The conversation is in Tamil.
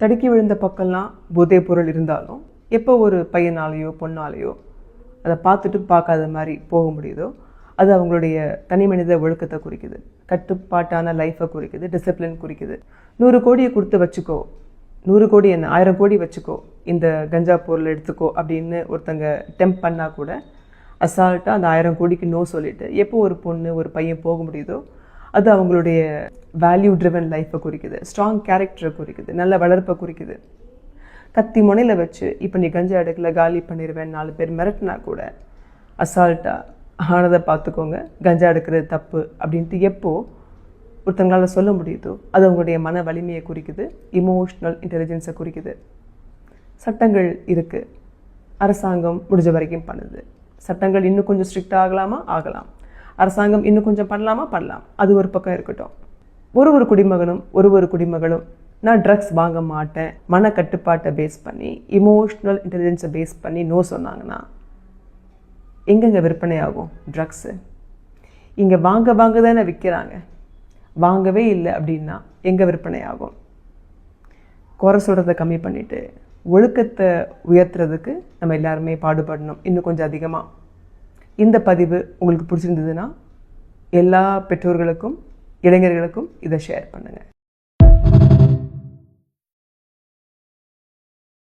தடுக்கி விழுந்த பக்கம்லாம் போதை பொருள் இருந்தாலும் எப்போ ஒரு பையனாலேயோ பொண்ணாலேயோ அதை பார்த்துட்டு பார்க்காத மாதிரி போக முடியுதோ அது அவங்களுடைய தனி மனித ஒழுக்கத்தை குறிக்குது. கட்டுப்பாட்டான லைஃப்பை குறிக்குது டிசிப்ளின் குறிக்குது. நூறு கோடியை கொடுத்து வச்சுக்கோ. நூறு கோடி என்ன ஆயிரம் கோடி வச்சுக்கோ. இந்த கஞ்சா பொருள் எடுத்துக்கோ அப்படின்னு ஒருத்தங்க டெம்ப் பண்ணால் கூட அசால்ட்டாக அந்த ஆயிரம் கோடிக்கு நோ சொல்லிட்டு எப்போ ஒரு பொண்ணு ஒரு பையன் போக முடியுதோ அது அவங்களுடைய வேல்யூ ட்ரிவன் லைஃப்பை குறிக்குது. ஸ்ட்ராங் கேரக்டரை குறிக்குது. நல்ல வளர்ப்பை குறிக்குது. கத்தி முனையில் வச்சு இப்போ நீ கஞ்சா எடுக்கல காலி பண்ணிடுவேன் நாலு பேர் மிரட்டினா கூட அசால்ட்டாக ஆனதை பார்த்துக்கோங்க. கஞ்சா எடுக்கிறது தப்பு அப்படின்ட்டு எப்போது ஒருத்தங்களால் சொல்ல முடியுதோ அது அவங்களுடைய மன வலிமையை குறிக்குது. இமோஷ்னல் இன்டெலிஜென்ஸை குறிக்குது. சட்டங்கள் இருக்குது அரசாங்கம் முடிஞ்ச வரைக்கும் பண்ணுது. சட்டங்கள் இன்னும் கொஞ்சம் ஸ்ட்ரிக்ட் ஆகலாமா? ஆகலாம். அரசாங்கம் இன்னும் கொஞ்சம் பண்ணலாமா? பண்ணலாம். அது ஒரு பக்கம் இருக்கட்டும். ஒரு ஒரு குடிமகனும் ஒரு ஒரு குடிமகளும் நான் ட்ரக்ஸ் வாங்க மாட்டேன். மன கட்டுப்பாட்டை பேஸ் பண்ணி இமோஷ்னல் இன்டெலிஜென்ஸை பேஸ் பண்ணி நோ சொன்னாங்கன்னா எங்கெங்கே விற்பனை ஆகும்? ட்ரக்ஸு இங்கே வாங்க வாங்க தானே விற்கிறாங்க வாங்கவே இல்லை அப்படின்னா எங்கே விற்பனை ஆகும்? குறை சொல்கிறத கம்மி பண்ணிவிட்டு ஒழுக்கத்தை உயர்த்துறதுக்கு நம்ம எல்லாருமே பாடுபடணும். இன்னும் கொஞ்சம் அதிகமாக இந்த பதிவு உங்களுக்கு பிடிச்சிருந்ததுன்னா எல்லா பெற்றோர்களுக்கும் இளைஞர்களுக்கும் இதை ஷேர் பண்ணுங்கள்